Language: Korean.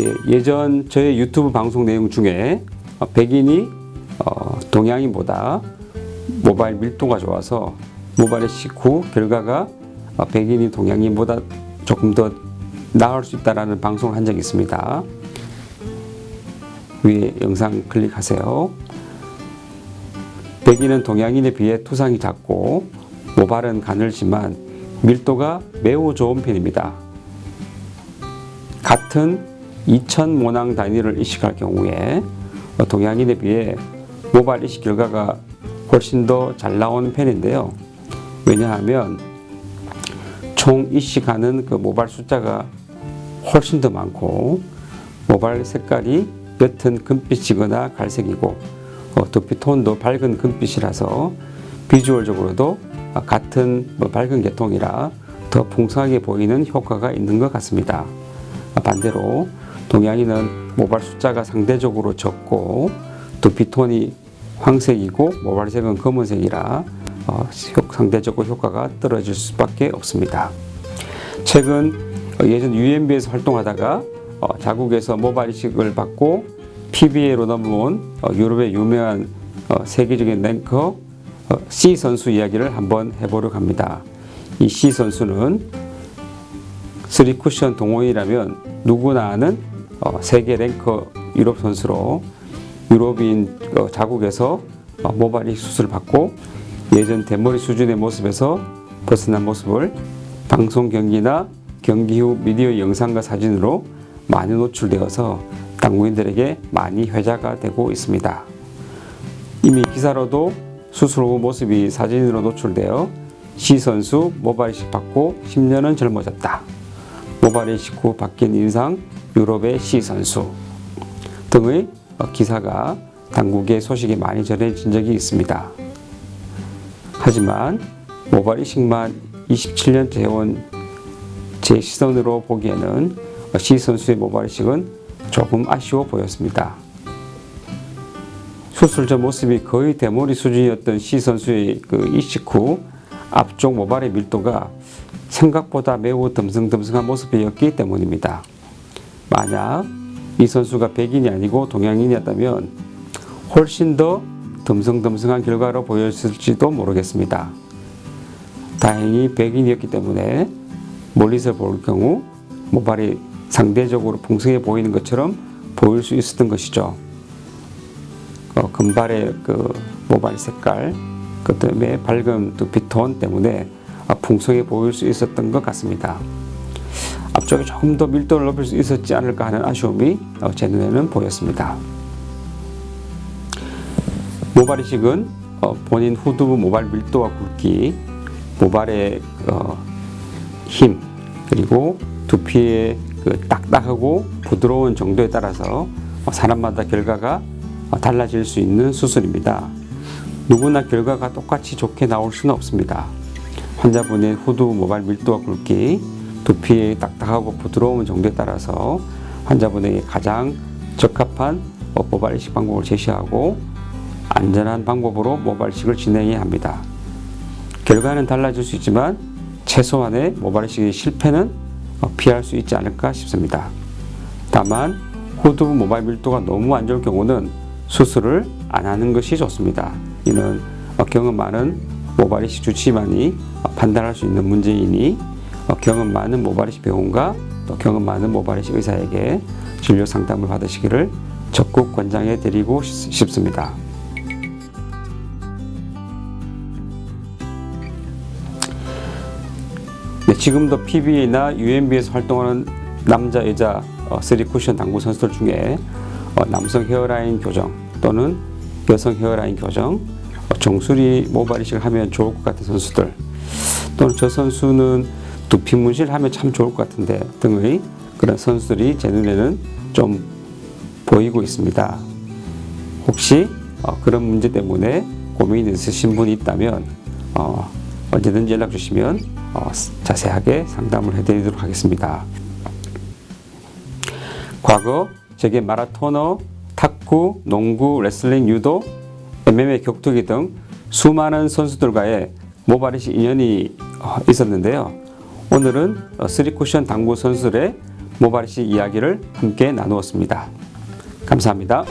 예, 예전 저의 유튜브 방송 내용 중에 어, 백인이 어, 동양인보다 모바일 밀도가 좋아서 모바일의 식후 결과가 어, 백인이 동양인보다 조금 더 나을 수 있다라는 방송을 한 적이 있습니다. 위에 영상 클릭하세요. 백인은 동양인에 비해 투상이 작고 모발은 가늘지만 밀도가 매우 좋은 편입니다. 같은 2천 모낭 단위를 이식할 경우에 동양인에 비해 모발 이식 결과가 훨씬 더 잘 나오는 편인데요. 왜냐하면 총 이식하는 그 모발 숫자가 훨씬 더 많고 모발 색깔이 옅은 금빛이거나 갈색이고 어, 두피 톤도 밝은 금빛이라서 비주얼적으로도 같은 뭐 밝은 계통이라 더 풍성하게 보이는 효과가 있는 것 같습니다. 반대로 동양인은 모발 숫자가 상대적으로 적고 두피 톤이 황색이고 모발색은 검은색이라 어, 상대적으로 효과가 떨어질 수밖에 없습니다. 최근 예전 UMB에서 활동하다가 어, 자국에서 모발 이식을 받고 PBA로 넘어온 어, 유럽의 유명한 어, 세계적인 랭커 어, C 선수 이야기를 한번 해보려고 합니다. 이 C 선수는 3쿠션 동호인이라면 누구나 아는 어, 세계 랭커 유럽 선수로 유럽인 어, 자국에서 어, 모발 이식 수술을 받고 예전 대머리 수준의 모습에서 벗어난 모습을 방송 경기나 경기 후 미디어 영상과 사진으로 많이 노출되어서 당구인들에게 많이 회자가 되고 있습니다. 이미 기사로도 수술 후 모습이 사진으로 노출되어 시 선수 모발 이식 받고 10년은 젊어졌다. 모발 이식 후 바뀐 인상 유럽의 시 선수 등의 기사가 당국의 소식이 많이 전해진 적이 있습니다. 하지만 모발 이식만 27년째 해온 제 시선으로 보기에는 시 선수의 모발 이식은 조금 아쉬워 보였습니다. 수술 전 모습이 거의 대머리 수준이었던 시 선수의 그 이식 후 앞쪽 모발의 밀도가 생각보다 매우 듬성듬성한 모습이었기 때문입니다. 만약 이 선수가 백인이 아니고 동양인이었다면 훨씬 더 듬성듬성한 결과로 보였을지도 모르겠습니다. 다행히 백인이었기 때문에 멀리서 볼 경우 모발이 상대적으로 풍성해 보이는 것처럼 보일 수 있었던 것이죠. 어, 금발의 그 모발 색깔, 그 다음에 밝은 두피톤 때문에 어, 풍성해 보일 수 있었던 것 같습니다. 앞쪽에 조금 더 밀도를 높일 수 있었지 않을까 하는 아쉬움이 어, 제 눈에는 보였습니다. 모발 이식은 어, 본인 후두부 모발 밀도와 굵기, 모발의 어, 힘, 그리고 두피의 그 딱딱하고 부드러운 정도에 따라서 어, 사람마다 결과가 어, 달라질 수 있는 수술입니다. 누구나 결과가 똑같이 좋게 나올 수는 없습니다. 환자분의 후두 모발 밀도와 굵기, 두피의 딱딱하고 부드러운 정도에 따라서 환자분에게 가장 적합한 어, 모발 이식 방법을 제시하고 안전한 방법으로 모발 이식을 진행해야 합니다. 결과는 달라질 수 있지만 최소한의 모발 이식의 실패는 어, 피할 수 있지 않을까 싶습니다. 다만 후두부 모발 밀도가 너무 안 좋을 경우는 수술을 안 하는 것이 좋습니다. 이는 어, 경험 많은 모발 이식 주치만이 어, 판단할 수 있는 문제이니 경험 많은 모발 이식 병원과 또 경험 많은 모발 이식 의사에게 진료 상담을 받으시기를 적극 권장해 드리고 싶습니다. 네, 지금도 PBA나 UMB에서 활동하는 남자, 여자 3쿠션 당구 선수들 중에 어, 남성 헤어라인 교정 또는 여성 헤어라인 교정, 어, 정수리 모발 이식을 하면 좋을 것 같은 선수들 또는 저 선수는 두피 문신을 하면 참 좋을 것 같은데 등의 그런 선수들이 제 눈에는 좀 보이고 있습니다. 혹시 어, 그런 문제 때문에 고민이 있으신 분이 있다면 어, 언제든지 연락 주시면 어, 자세하게 상담을 해드리도록 하겠습니다. 과거 제게 마라토너, 탁구, 농구, 레슬링, 유도, MMA 격투기 등 수많은 선수들과의 모발이식 인연이 어, 있었는데요. 오늘은 3쿠션 당구 선수들의 모발이식 이야기를 함께 나누었습니다. 감사합니다.